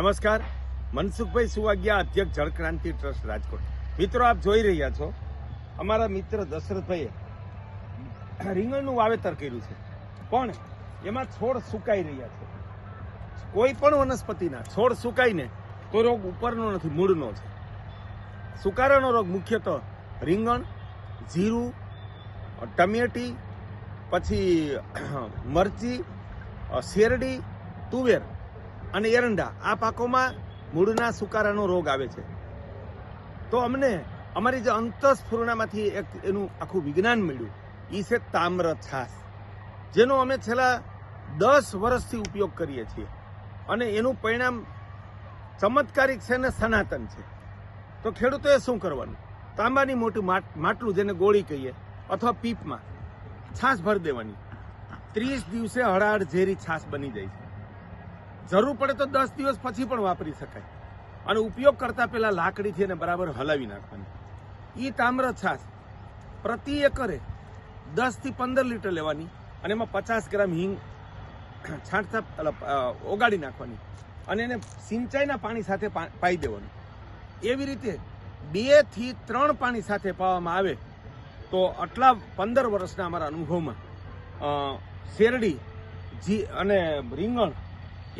નમસ્કાર. મનસુખભાઈ સુવાગિયા, અધ્યક્ષ જળક્રાંતિ ટ્રસ્ટ રાજકોટ. મિત્રો, આપ જોઈ રહ્યા છો, અમારા મિત્ર દશરથભાઈએ રીંગણનું વાવેતર કર્યું છે. પણ એમાં છોડ સુકાઈ રહ્યા છે. કોઈ પણ વનસ્પતિના છોડ સુકાઈને તો રોગ ઉપરનો નથી, મૂળનો છે. સુકારાનો રોગ મુખ્યત્વે રીંગણ, જીરું, ટમેટી, પછી મરચી શેરડી, તુવેર અને એરંડા, આ પાકોમાં મૂળના સુકારાનો રોગ આવે છે. તો અમને, અમારી જે અંતસ્ફૂર્ણામાંથી એક એનું આખું વિજ્ઞાન મળ્યું. એ છે તામ્ર છાસ જેનો અમે છેલ્લા દસ વર્ષથી ઉપયોગ કરીએ છીએ. અને એનું પરિણામ ચમત્કારિક છે ને સનાતન છે. તો ખેડૂતોએ શું કરવાનું? તાંબાની મોટી માટ- માટલું જેને ગોળી કહીએ, અથવા પીપમાં છાશ ભરી દેવાની. ત્રીસ દિવસે હળાહળ ઝેરી છાશ બની જાય છે. જરૂર પડે તો દસ દિવસ પછી પણ વાપરી શકાય. અને ઉપયોગ કરતા પહેલાં લાકડીથી એને બરાબર હલાવી નાખવાની. એ તામ્ર છાશ પ્રતિ એકરે દસથી પંદર લીટર લેવાની અને એમાં પચાસ ગ્રામ હિંગ છાંટતા ઓગાળી નાખવાની. અને એને સિંચાઈના પાણી સાથે પાઈ દેવાનું. એવી રીતે બેથી ત્રણ પાણી સાથે પાવામાં આવે તો આટલા પંદર વર્ષના અમારા અનુભવમાં શેરડી, જી, અને રીંગણ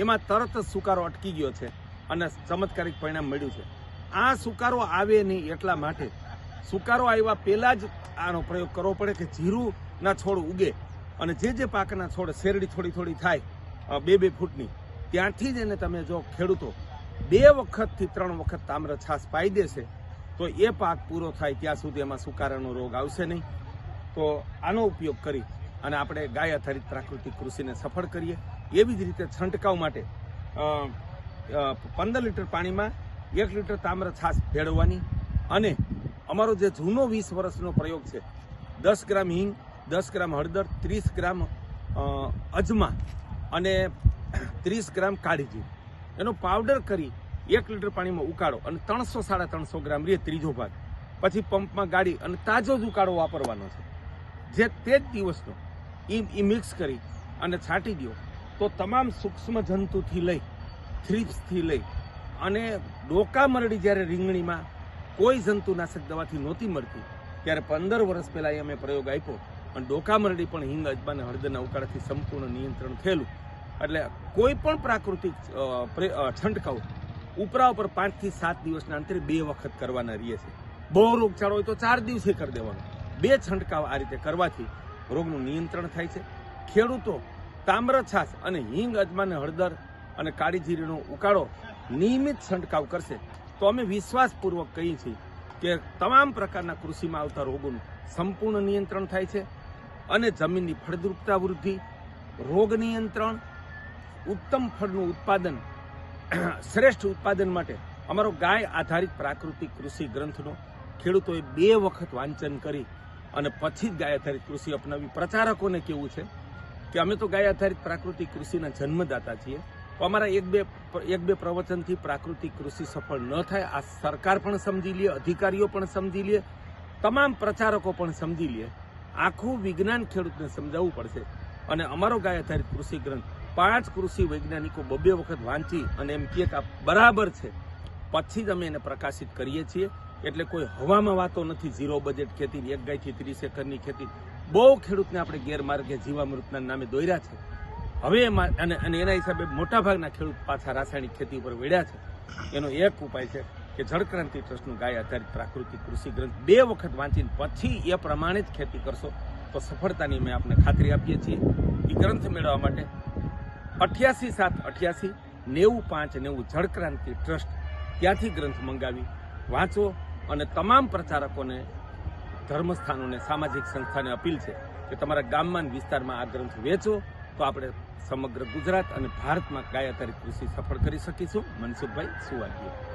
એમાં તરત જ સુકારો અટકી ગયો છે અને ચમત્કારિક પરિણામ મળ્યું છે. આ સુકારો આવે નહીં એટલા માટે સુકારો આવ્યા પહેલાં જ આનો પ્રયોગ કરવો પડે કે જીરુંના છોડ ઉગે અને જે જે પાકના છોડ શેરડી થોડી થોડી થાય બે બે ફૂટની, ત્યાંથી જ એને તમે જો ખેડૂતો બે વખતથી ત્રણ વખત તામ્ર છાસ પાઈ દેશે તો એ પાક પૂરો થાય ત્યાં સુધી એમાં સુકારાનો રોગ આવશે નહીં. તો આનો ઉપયોગ કરી અને આપણે ગાય આધારિત પ્રાકૃતિક કૃષિને સફળ કરીએ. એવી જ રીતે છંટકાવ માટે પંદર લીટર પાણીમાં એક લીટર તામ્ર છાશ ભેળવવાની અને અમારો જે જૂનો વીસ વર્ષનો પ્રયોગ છે, દસ ગ્રામ હિંગ, દસ ગ્રામ હળદર, ત્રીસ ગ્રામ અજમા અને ત્રીસ ગ્રામ કાળીજી એનો પાવડર કરી એક લીટર પાણીમાં ઉકાળો અને ત્રણસો સાડા ત્રણસો ગ્રામ રે ત્રીજો ભાગ. પછી પંપમાં ગાળી અને તાજો જ ઉકાળો વાપરવાનો છે. જે તે જ દિવસનો એ મિક્સ કરી અને છાંટી દો તો તમામ સૂક્ષ્મ જંતુથી લઈ, થ્રીપ્સથી લઈ અને ડોકા મરડી જ્યારે રીંગણીમાં કોઈ જંતુનાશક દવાથી નહોતી મળતી, ત્યારે પંદર વર્ષ પહેલાં અમે પ્રયોગ આપ્યો અને ડોકા મરડી પણ હિંગ અજમા અને હળદરના ઉકાળાથી સંપૂર્ણ નિયંત્રણ થયેલું. એટલે કોઈ પણ પ્રાકૃતિક છંટકાવ ઉપરા ઉપર પાંચથી સાત દિવસના અંતરે બે વખત કરવાના રહીએ છે. બહુ રોગચાળો હોય તો ચાર દિવસે કરી દેવાનો. બે છંટકાવ આ રીતે કરવાથી રોગનું નિયંત્રણ થાય છે. ખેડૂતો તામ્ર છાશ અને હિંગ અજમાને હળદર અને કાળી જીરીનો ઉકાળો નિયમિત છંટકાવ કરશે. તો અમે વિશ્વાસપૂર્વક કહીએ છીએ કે તમામ પ્રકારના કૃષિમાં આવતા રોગોનું સંપૂર્ણ નિયંત્રણ થાય છે અને જમીનની ફળદ્રુપતા વૃદ્ધિ, રોગ નિયંત્રણ, ઉત્તમ ફળનું ઉત્પાદન, શ્રેષ્ઠ ઉત્પાદન માટે અમારો ગાય આધારિત પ્રાકૃતિક કૃષિ ગ્રંથનો ખેડૂતોએ બે વખત વાંચન કરી અને પછી જ ગાય આધારિત કૃષિ અપનાવી પ્રચારકોને કેવું છે? કે અમે તો ગાય આધારિત પ્રાકૃતિક કૃષિના જન્મદાતા છીએ. તો અમારા એક બે એક બે પ્રવચનથી પ્રાકૃતિક કૃષિ સફળ ન થાય. આ સરકાર પણ સમજી લે, અધિકારીઓ પણ સમજી લે, તમામ પ્રચારકો પણ સમજી લે. આખું વિજ્ઞાન ખેડૂતને સમજાવવું પડશે. અને અમારો ગાય આધારિત કૃષિ ગ્રંથ, પાંચ કૃષિ વૈજ્ઞાનિકો બબ્બે વખત વાંચી અને એમ કે આ બરાબર છે. પછી જ અમે એને પ્રકાશિત કરીએ છીએ. એટલે કોઈ હવામાં વાતો નથી. ઝીરો બજેટ ખેતી એક ગાયથી ત્રીસ એકરની ખેતી. બહુ ખેડૂતને આપણે ગેરમાર્ગે જીવામૃતના નામે દોર્યા છે. હવે અને અને એના હિસાબે મોટાભાગના ખેડૂત પાછા રાસાયણિક ખેતી ઉપર વળ્યા છે. એનો એક ઉપાય છે કે જળક્રાંતિ ટ્રસ્ટનું ગાય આધારિત પ્રાકૃતિક કૃષિ ગ્રંથ બે વખત વાંચીને પછી એ પ્રમાણે જ ખેતી કરશો, તો સફળતાની મેં આપને ખાતરી આપીએ છીએ. એ ગ્રંથ મેળવવા માટે અઠ્યાસી સાત અઠ્યાસી નેવું પાંચ નેવું જળક્રાંતિ ટ્રસ્ટ ત્યાંથી ગ્રંથ મંગાવી, વાંચો અને તમામ પ્રચારકોને ધર્મસ્થાનોને સામાજિક સંસ્થાને અપીલ છે કે તમારા ગામમાં વિસ્તારમાં આ ગ્રંથ વેચો, તો આપણે સમગ્ર ગુજરાત અને ભારતમાં આધારિત કૃષિ સફળ કરી શકીશું. મનસુખભાઈ સુવાગીયા